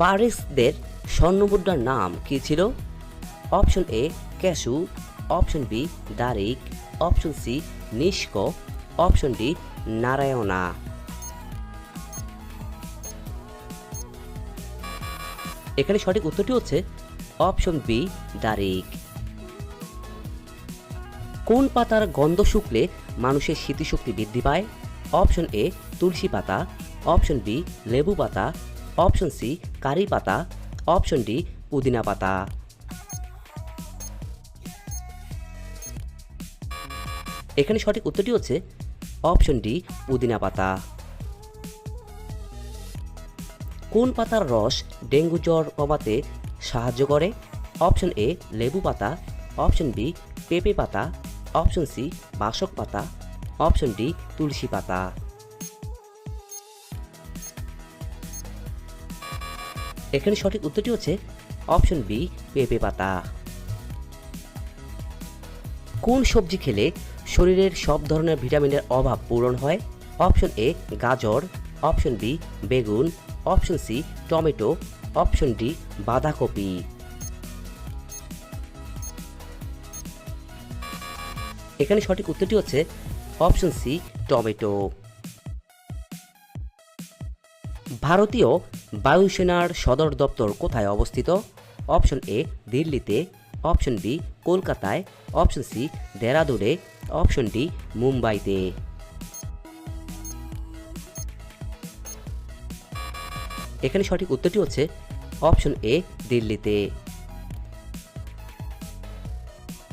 পারিসদের স্বর্ণমুদ্রার নাম কি ছিল? অপশন এ ক্যাশু অপশন বি দারিক, অপশন সি নিষ্ক, অপশন ডি নারায়ণা। এখানে সঠিক উত্তরটি হচ্ছে অপশন বি দারিক। কোন পাতার গন্ধ শুকলে মানুষের স্মৃতিশক্তি বৃদ্ধি পায়? অপশন এ তুলসী পাতা, অপশন বি লেবু পাতা অপশন সি কারি পাতা অপশন ডি পুদিনা পাতা এখানে সঠিক উত্তরটি হচ্ছে অপশন ডি পুদিনা পাতা কোন পাতার রস ডেঙ্গু জ্বর কমাতে সাহায্য করে? অপশন এ লেবু পাতা. অপশন বি পেঁপে পাতা. অপশন সি বাসক পাতা. অপশন ডি তুলসী পাতা। এখানে সঠিক উত্তরটি হচ্ছে অপশন বি, পেঁপে পাতা। কোন সবজি খেলে শরীরের সব ধরনের ভিটামিনের অভাব পূরণ হয়? অপশন এ, গাজর। অপশন বি, বেগুন। Option C, tomato. Option D, বাঁধাকপি। এখানে সঠিক উত্তরটি হচ্ছে অপশন সি, টমেটো। ভারতীয় বায়ুসেনার সদর দপ্তর কোথায় অবস্থিত? অপশন এ, দিল্লিতে, অপশন বি, কলকাতায়, অপশন সি, দেরাদুনে, অপশন ডি, মুম্বাইতে। এখানে সঠিক উত্তরটি হচ্ছে অপশন এ, দিল্লিতে।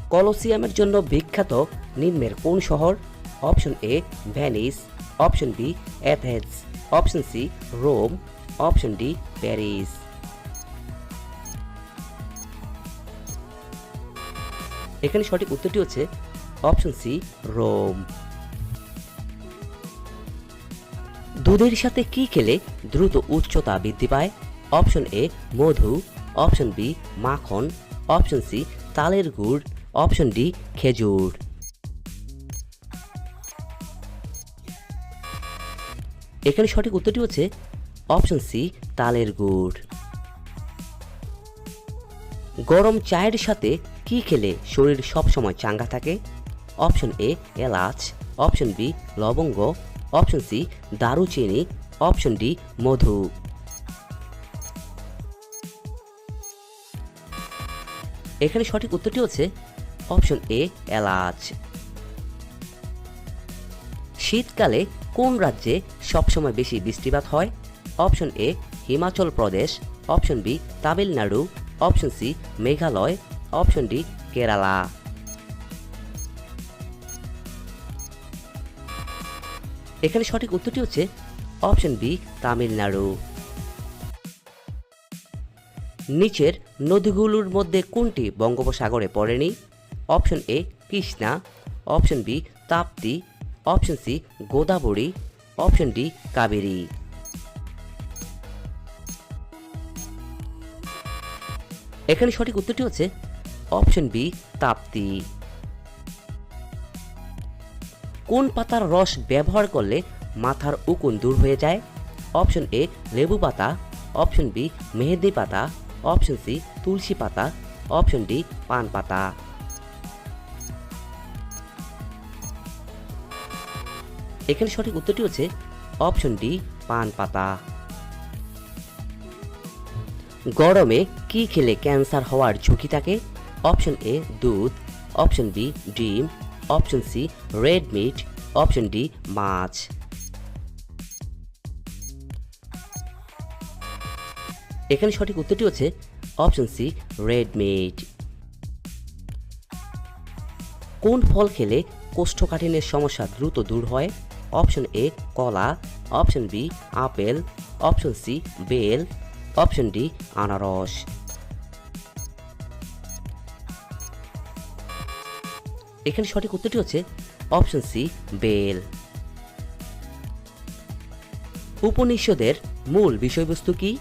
কলোসিয়ামের জন্য বিখ্যাত নিম্নের কোন শহর? Option A Venice option B, Athens. Option C Rome option D Paris এখানে সঠিক উত্তরটি হচ্ছে অপশন সি রোম দুধের সাথে কি খেলে দ্রুত উচ্চতা বৃদ্ধি পায়? অপশন এ মধু. অপশন বি মাখন. অপশন সি তালের গুড়. অপশন ডি খেজুর। এখানে সঠিক উত্তরটি হচ্ছে অপশন সি, তালের গুড়। গরম চায়ের সাথে কি খেলে শরীর সবসময় চাঙ্গা থাকে? অপশন এ, এলাচ। অপশন বি, লবঙ্গ। অপশন সি, দারুচিনি। অপশন ডি, মধু। এখানে সঠিক উত্তরটি হচ্ছে অপশন এ, এলাচ। শীতকালে কোন রাজ্যে সবসময় বেশি বৃষ্টিপাত হয়? Option A Himachal Pradesh, option B Tamil Nadu, option C Meghalaya, option D Kerala. এখানে সঠিক উত্তরটি হচ্ছে অপশন বি তামিলনাড়ু। নিচের নদীগুলোর মধ্যে কোনটি বঙ্গোপসাগরে পড়েনি? Option A Krishna, option B Tapti option C, Godavari, option D, Kaveri. এখানে সঠিক উত্তরটি হচ্ছে অপশন বি, তাপ্তি। কোন পাতার রস ব্যবহার করলে মাথার উকুন দূর হয়ে যায়? অপশন এ, লেবু পাতা, অপশন বি মেহেদি পাতা, অপশন সি, তুলসী পাতা, অপশন ডি, পান পাতা। এখানে সঠিক উত্তরটি হচ্ছে অপশন ডি, পান পাতা। গরমে কি খেলে ক্যান্সার হওয়ার ঝুঁকি থাকে? অপশন এ, দুধ। অপশন বি, ডিম। Option C, red meat. Option D, মাছ। এখানে সঠিক উত্তরটি হচ্ছে অপশন সি, রেড মিট। কোন ফল খেলে কোষ্ঠকাঠিন্যের সমস্যা দ্রুত দূর হয়? অপশন এ কলা, option B apple, option C bell, option D আনারস। এখানে সঠিক উত্তরটি হচ্ছে অপশন সি বেল। উপনিষদের মূল বিষয়বস্তু কি?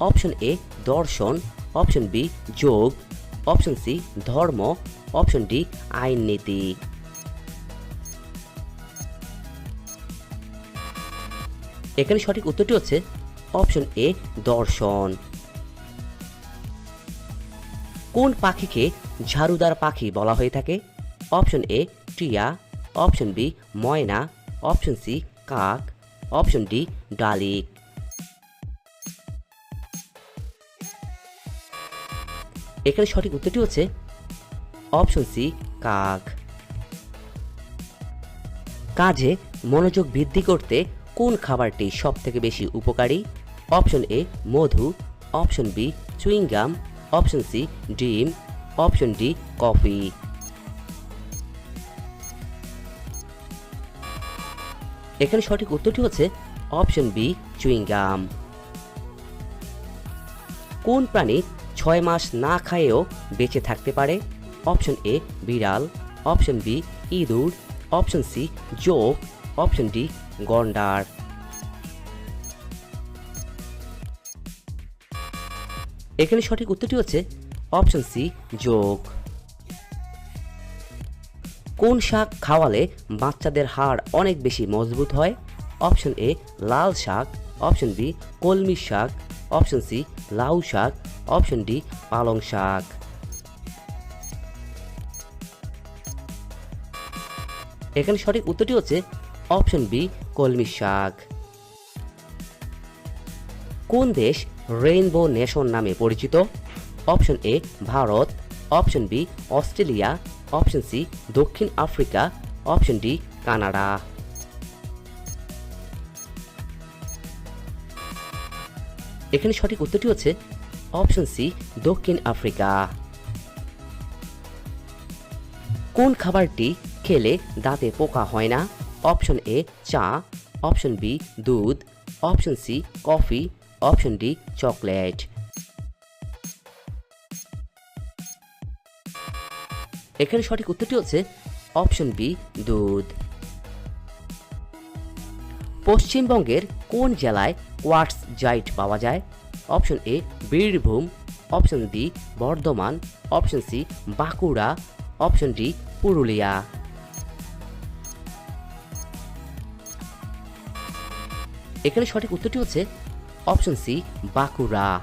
অপশন এ দর্শন, অপশন বি যোগ, অপশন সি ধর্ম, অপশন ডি আইন নীতি এখানে সঠিক উত্তরটি হচ্ছে অপশন এ, দর্শন। কোন পাখিকে ঝাড়ুদার পাখি বলা হয়ে থাকে? অপশন এ, টিয়া। অপশন বি, ময়না। অপশন সি, কাক। অপশন ডি ডালিক এখানে সঠিক উত্তরটি হচ্ছে অপশন সি, কাক। কাজে মনোযোগ বৃদ্ধি করতে কোন খাবারটি সব থেকে বেশি উপকারী? Option A Madhu. Option B chewing gum option C ডিম। Option D coffee. এখানে সঠিক উত্তরটি হচ্ছে অপশন বি চুইংগাম কোন প্রাণী ছয় মাস না খায়েও বেঁচে থাকতে পারে? অপশন এ বিড়াল। অপশন বি ইঁদুর। অপশন সি জোক। অপশন ডি গন্ডার। এখানে সঠিক উত্তরটি হচ্ছে অপশন সি যোগ। কোন শাক খাওয়ালে বাচ্চাদের হাড় অনেক বেশি মজবুত হয়? অপশন এ লাল শাক। অপশন বি কলমি শাক। অপশন সি লাউ শাক। অপশন ডি পালং শাক। এখানে সঠিক উত্তরটি হচ্ছে অপশন বি, কলমি শাক। কোন দেশ রেইনবো নেশন নামে পরিচিত? Option A, Bharat. Option B, Australia. Option C, দক্ষিণ আফ্রিকা। Option D, Canada. এখানে সঠিক উত্তরটি হচ্ছে অপশন সি, দক্ষিণ আফ্রিকা। কোন খাবারটি খেলে দাঁতে পোকা হয় না? অপশন এ চা, অপশন বি দুধ, option C coffee, option D chocolate. এখানে সঠিক উত্তরটি হচ্ছে অপশন বি দুধ। পশ্চিমবঙ্গের কোন জেলায় কোয়ার্টস জাইট পাওয়া যায়? Option A Birbhum, option B Bardhaman, option C Bankura, option D Purulia. এখানে সঠিক উত্তরটি হচ্ছে অপশন সি, বাঁকুড়া।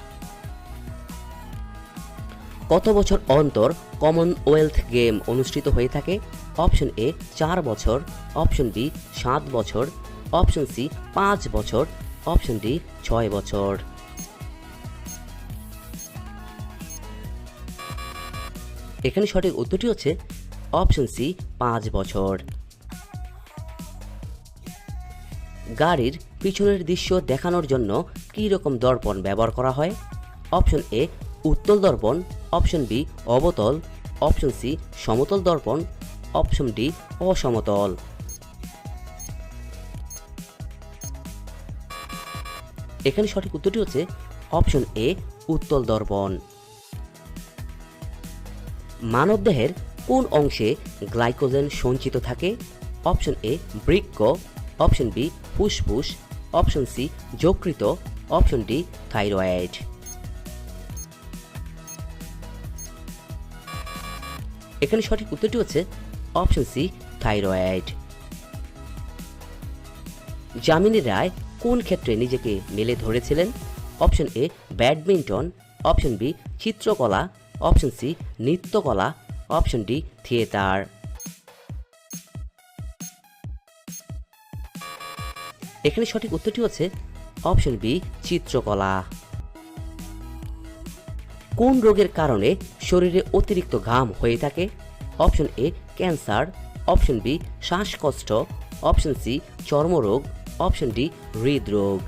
কত বছর অন্তর কমনওয়েলথ গেম অনুষ্ঠিত হয়ে থাকে? অপশন এ, চার বছর। অপশন বি, সাত বছর। অপশন সি, পাঁচ বছর। অপশন ডি, ছয় বছর। এখানে সঠিক উত্তরটি হচ্ছে অপশন সি, পাঁচ বছর। গাড়ির পিছনের দৃশ্য দেখানোর জন্য কী রকম দর্পণ ব্যবহার করা হয়? অপশন এ উত্তল দর্পণ। অপশন বি অবতল। অপশন সি সমতল দর্পণ। অপশন ডি অসমতল। এখানে সঠিক উত্তরটি হচ্ছে অপশন এ উত্তল দর্পণ। মানবদেহের কোন অংশে গ্লাইকোজেন সঞ্চিত থাকে? অপশন এ বৃক্ক। অপশন বি ফুসফুস। অপশন সি, যকৃত, অপশন ডি, থাইরয়েড। এখানে সঠিক উত্তরটি হচ্ছে option C, thyroid. Jamini Roy কোন ক্ষেত্রে নিজেকে মেলে ধরেছিলেন? Option A, badminton, option B, চিত্রকলা, অপশন সি, নৃত্যকলা, অপশন ডি, থিয়েটার। এখানে সঠিক উত্তরটি হচ্ছে অপশন বি, চিত্রকলা। কোন রোগের কারণে শরীরে অতিরিক্ত ঘাম হয়ে থাকে? Option A, cancer. Option B, শ্বাসকষ্ট। অপশন সি, চর্মরোগ। অপশন ডি, হৃদরোগ।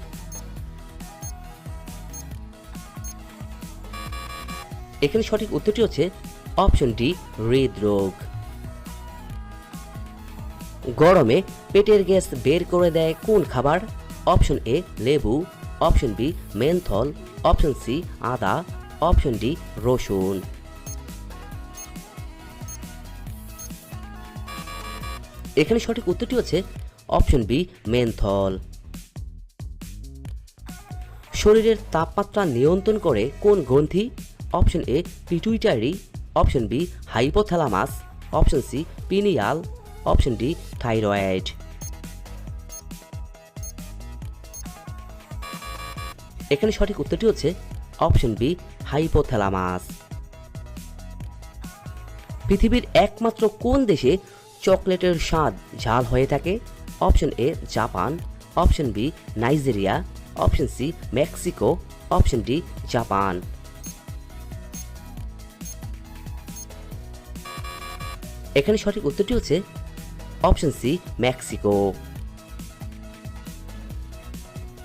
এখানে সঠিক উত্তরটি হচ্ছে অপশন ডি, হৃদরোগ। গরমে পেটের গ্যাস বের করে দেয় কোন খাবার? অপশন এ লেবু। Option B menthol. Option C আদা। অপশন ডি রসুন। এখানে সঠিক উত্তরটি হচ্ছে অপশন বি মেনথল। শরীরের তাপমাত্রা নিয়ন্ত্রণ করে কোন গ্রন্থি? Option A pituitary. Option B hypothalamus. Option C pineal. Option D thyroid এখানে সঠিক উত্তরটি হচ্ছে অপশন বি হাইপোথ্যালামাস পৃথিবীর একমাত্র কোন দেশে চকলেটের স্বাদ ঝাল হয়ে থাকে? Option A Japan. Option B Nigeria. Option C Mexico. Option D Japan. এখানে সঠিক উত্তরটি হচ্ছে অপশন সি, মেক্সিকো।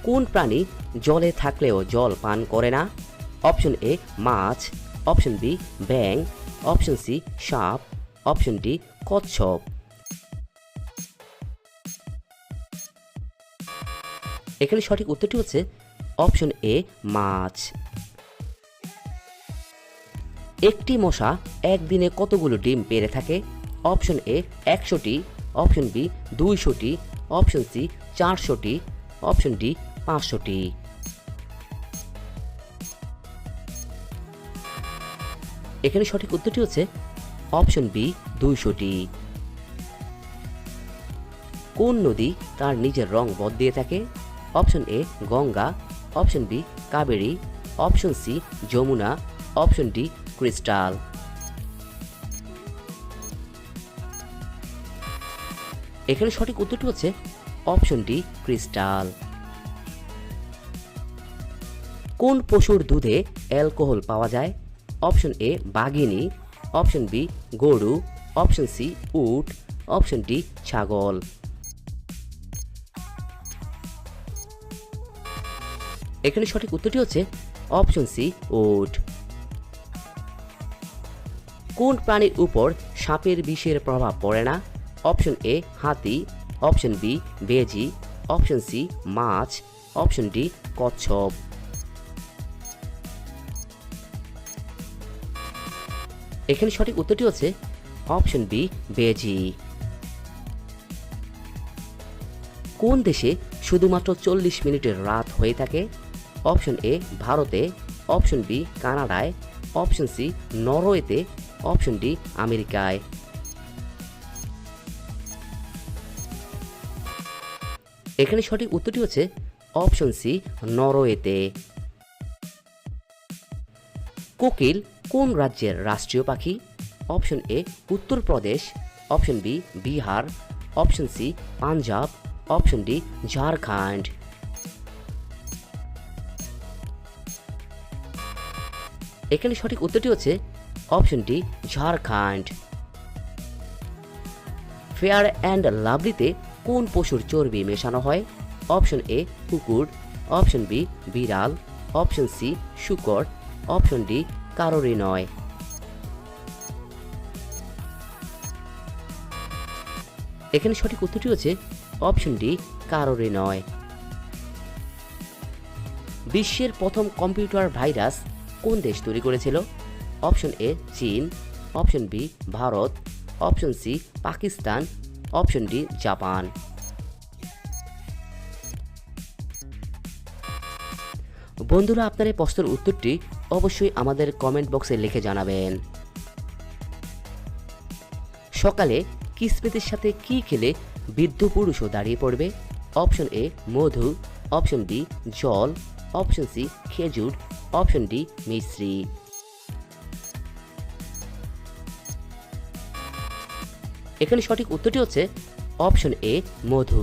কোন প্রাণী জলে থাকলেও জল পান করে না? অপশন এ, মাছ। অপশন বি ব্যাং অপশন সি, সাপ। অপশন ডি, কচ্ছপ। এখানে সঠিক উত্তরটি হচ্ছে অপশন এ, মাছ। একটি মশা একদিনে কতগুলো ডিম পেড়ে থাকে? অপশন এ, একশোটি। অপশন বি দুইশোটি, অপশন সি চারশোটি, অপশন ডি পাঁচশোটি। এখানে সঠিক উত্তরটি হচ্ছে অপশন বি দুইশোটি। কোন নদী তার নিজের রং বদ দিয়ে থাকে? Option A Ganga, option B Kaveri, option C Yamuna, option D crystal. এখানে সঠিক উত্তরটি হচ্ছে অপশন ডি, ক্রিস্টাল। কোন পশুর দুধে অ্যালকোহল পাওয়া যায়? অপশন এ, বাঘিনী। অপশন বি, গরু। অপশন সি, উট। অপশন ডি, ছাগল। এখানে সঠিক উত্তরটি হচ্ছে অপশন সি, উট। কোন প্রাণীর উপর সাপের বিষের প্রভাব পড়ে না? অপশন এ হাতি, অপশন বি বেজি, অপশন সি মাছ, অপশন ডি কচ্ছপ। এখানে সঠিক উত্তরটি হচ্ছে অপশন বি বেজি। কোন দেশে শুধুমাত্র চল্লিশ মিনিটের রাত হয়ে থাকে? অপশন এ ভারতে, অপশন বি কানাডায়, অপশন সি নরওয়েতে, অপশন ডি আমেরিকায়। এখানে সঠিক উত্তরটি হচ্ছে অপশন সি, নরওয়েতে। কোকিল, কোন রাজ্যের রাষ্ট্রীয় পাখি? Option A, Uttar Pradesh. Option B, Bihar. Option C, Punjab. Option D, Jharkhand. এখানে সঠিক উত্তরটি হচ্ছে option D, Jharkhand. Fair and লাভলিতে কোন পশুর চর্বি মেশানো হয়? অপশন এ, কুকুর। অপশন বি, বিড়াল। অপশন সি, শুকর। অপশন ডি, কারোরই নয়। এখানে সঠিক উত্তরটি হচ্ছে অপশন ডি, কারোরই নয়। বিশ্বের প্রথম কম্পিউটার ভাইরাস কোন দেশ তৈরি করেছিল? অপশন এ, চীন। Option B, Bharat. Option C, Pakistan. Option D Japan. বন্ধুরা, আপনার এই প্রশ্নের উত্তরটি অবশ্যই আমাদের কমেন্ট বক্সে লিখে জানাবেন। সকালে কিসমিতের সাথে কি খেলে বৃদ্ধ পুরুষও দাঁড়িয়ে পড়বে? অপশন এ, মধু। অপশন বি, জল। অপশন সি, খেজুর। অপশন ডি, মিশ্রি। এখানে সঠিক উত্তরটি হচ্ছে অপশন এ মধু।